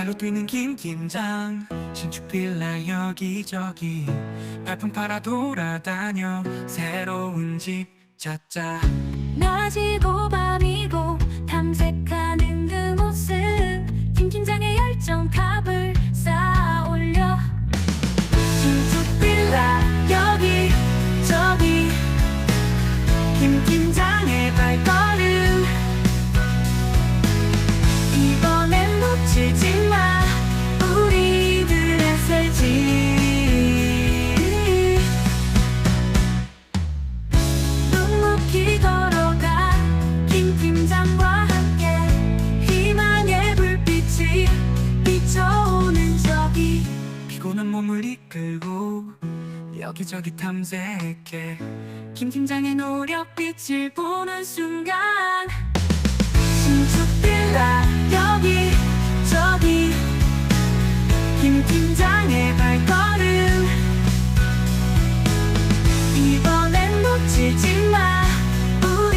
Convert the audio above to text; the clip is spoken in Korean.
발로 뛰는 김 팀장. 신축 빌라 여기저기 발품 팔아 돌아다녀. 새로운 집 찾자. 낮이고 밤이고 탐색하는 그 모습. 김 팀장의 열정 탑을 쌓아 올려. 신축 빌라 여기 저기 김 팀장 피곤한 몸을 이끌고 여기저기 탐색해. 김 팀장의 노력 빛을 보는 순간